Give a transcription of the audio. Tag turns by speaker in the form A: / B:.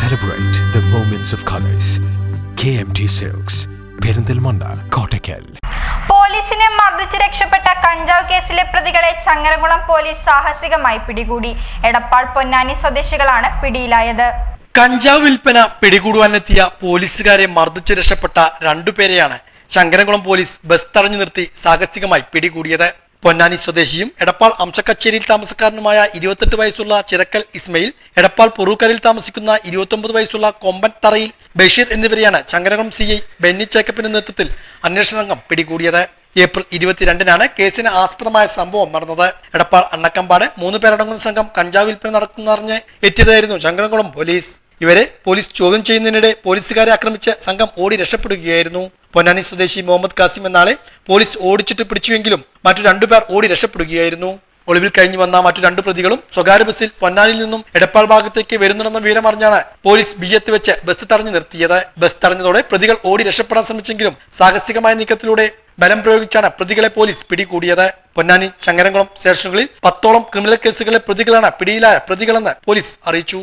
A: Celebrate the moments of colors. KMT Silks, Perinthalmanna Kottakkal.
B: പോലീസിനെ മർദ്ദിച്ച് രക്ഷപ്പെട്ട കഞ്ചാവ് കേസിലെ പ്രതികളെ ചങ്ങരകുളം പോലീസ് സാഹസികമായി പിടികൂടി. എടപ്പാൾ പൊന്നാനി സ്വദേശികളാണ് പിടിയിലായത്.
C: കഞ്ചാവ് വിൽപ്പന പിടികൂടുവാനെത്തിയ പോലീസുകാരെ മർദ്ദിച്ച് രക്ഷപ്പെട്ട രണ്ടുപേരെയാണ് ചങ്കരംകുളം പോലീസ് ബസ് തടഞ്ഞു നിർത്തി സാഹസികമായി പിടികൂടിയത്. പൊന്നാനി സ്വദേശിയും എടപ്പാൾ അംശക്കച്ചേരിയിൽ താമസക്കാരനുമായ ഇരുപത്തെട്ട് വയസ്സുള്ള ചിരക്കൽ ഇസ്മയിൽ എടപ്പാൾ പൊറൂക്കരയിൽ താമസിക്കുന്ന ഇരുപത്തൊമ്പത് വയസ്സുള്ള കൊമ്പൻ തറയിൽ ബഷീർ എന്നിവരെയാണ് ചങ്കരകം സി ഐ ബെന്നി ചേക്കപ്പിന്റെ നേതൃത്വത്തിൽ അന്വേഷണ സംഘം പിടികൂടിയത്. ഏപ്രിൽ ഇരുപത്തിരണ്ടിനാണ് കേസിന് ആസ്പദമായ സംഭവം നടന്നത്. എടപ്പാൾ അണ്ണക്കമ്പാട് മൂന്ന് പേരടങ്ങുന്ന സംഘം കഞ്ചാവ് വിൽപ്പന നടക്കുന്നറിഞ്ഞ് എത്തിയതായിരുന്നു ചങ്കരകുളം പോലീസ്. ഇവരെ പോലീസ് ചോദ്യം ചെയ്യുന്നതിനിടെ പോലീസുകാരെ ആക്രമിച്ച് സംഘം ഓടി രക്ഷപ്പെടുകയായിരുന്നു. പൊന്നാനി സ്വദേശി മുഹമ്മദ് കാസിം എന്നാളെ പോലീസ് ഓടിച്ചിട്ട് പിടിച്ചുവെങ്കിലും മറ്റു രണ്ടുപേർ ഓടി രക്ഷപ്പെടുകയായിരുന്നു. ഒളിവിൽ കഴിഞ്ഞു വന്ന മറ്റു രണ്ടു പ്രതികളും സ്വകാര്യ ബസ്സിൽ പൊന്നാനിൽ നിന്നും എടപ്പാൾ ഭാഗത്തേക്ക് വരുന്നുണ്ടെന്ന വിവരമറിഞ്ഞാണ് പോലീസ് ബിയ്യത്ത് വെച്ച് ബസ് തടഞ്ഞു നിർത്തിയത്. ബസ് തടഞ്ഞതോടെ പ്രതികൾ ഓടി രക്ഷപ്പെടാൻ ശ്രമിച്ചെങ്കിലും സാഹസികമായ നീക്കത്തിലൂടെ ബലം പ്രയോഗിച്ചാണ് പ്രതികളെ പോലീസ് പിടികൂടിയത്. പൊന്നാനി ചങ്ങരംകുളം സ്റ്റേഷനുകളിൽ പത്തോളം ക്രിമിനൽ കേസുകളിലെ പ്രതികളാണ് പിടിയിലായ പ്രതികളെന്ന് പോലീസ് അറിയിച്ചു.